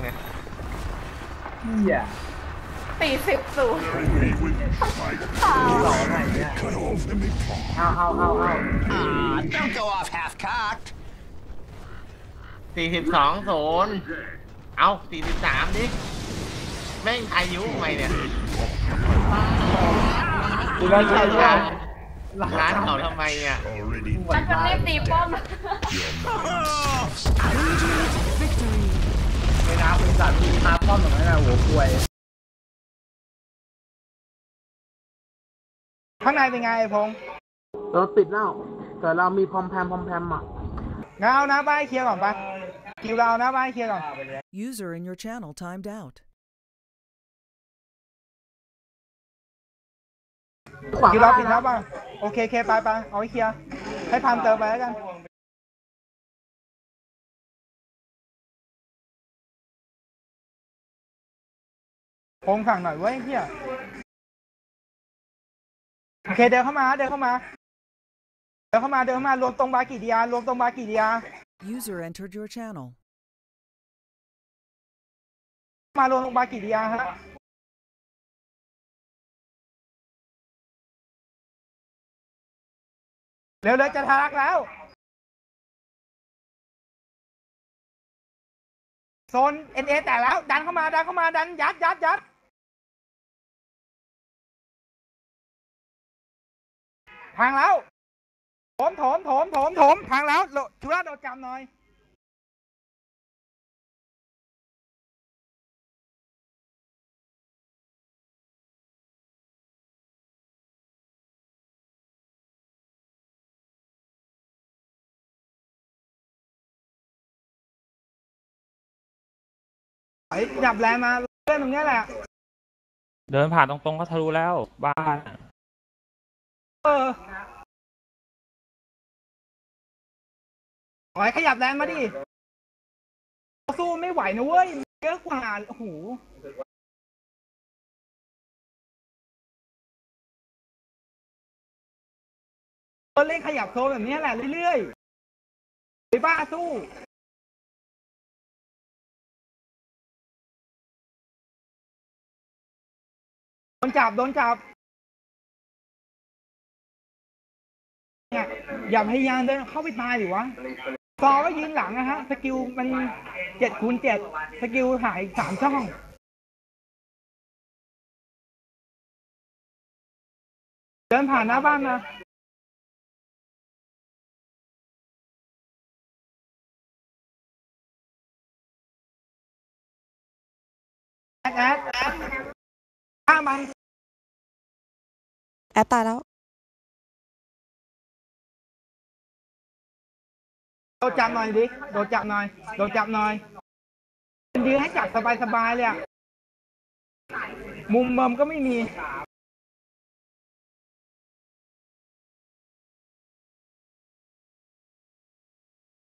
ไงเหี้ยสี่สิบศูนย์สองอะไรเนี่ยเอาเอาเอาเอา Ah, don't go off half cocked. สี่สิบสองศูนย์เอาสี่สิบสามดิแม่งอายุทำไมเนี่ยดูแลใจด้วยร้านเขาทำไมอะ Already มันจะรีบตีป้อม เวลาคุณสัตว์มีตาป้อมแบบนั้นนะหัวกล้วย ข้างในเป็นไงไอ้พงษ์เราติดแล้ว แต่เรามีพอมแพมพอมแพมอะ งั้นเอานะบ้านให้เคลียร์ก่อนปะคิวเราเอานะบ้านให้เคลียร์ก่อน User in your channel timed out. คิวเราปิดแล้วป่ะโอเคเคไปไปเอาให้เคลียร์ให้พันเติมไปแล้วกัน พงษ์ฝั่งหน่อยเว้ยเฮียโอเคเดินเข้ามาเดินเข้ามา เดินเข้ามาเดินเข้ามารวมตรงบากิเดียรวมตรงบากิเดีย User entered your channel. มารวมตรงบากิเดียฮะเร็วๆจะทะลักแล้ว โซนเอ็นเอแต่แล้ว ดันเข้ามาดันเข้ามาดันยัดยัดยัด ทางแล้วโถมโถมโถมโถมโถมทางแล้วโลชุราโดดจำหน่อย ไอ้จับแรงมาเล่นตรงเนี้ยแหละ เดินผ่านตรงๆก็ทะลุแล้ว บ้าน ขอให้ขยับแรงมาดิ สู้ไม่ไหวนะเว้ย เยอะกว่าโอ้โหเออเล่นขยับโซนแบบนี้แหละเรื่อยๆไปบ้าสู้โดนจับโดนจับ เนี่ยอย่าพยายามเดินเข้าไปตายหรือวะซอก็ยืนหลังนะฮะ สกิลมันเจ็ดคูณเจ็ดสกิลหายสามช่องเดินผ่านหน้าบ้านมาแอดแอดแอดฆ่ามัน แอดตายแล้ว ดนจับหน่อยดิ โดนจับหน่อย โดนจับหน่อยยืนให้จับสบายๆเลยอะมุมเมิมก็ไม่มี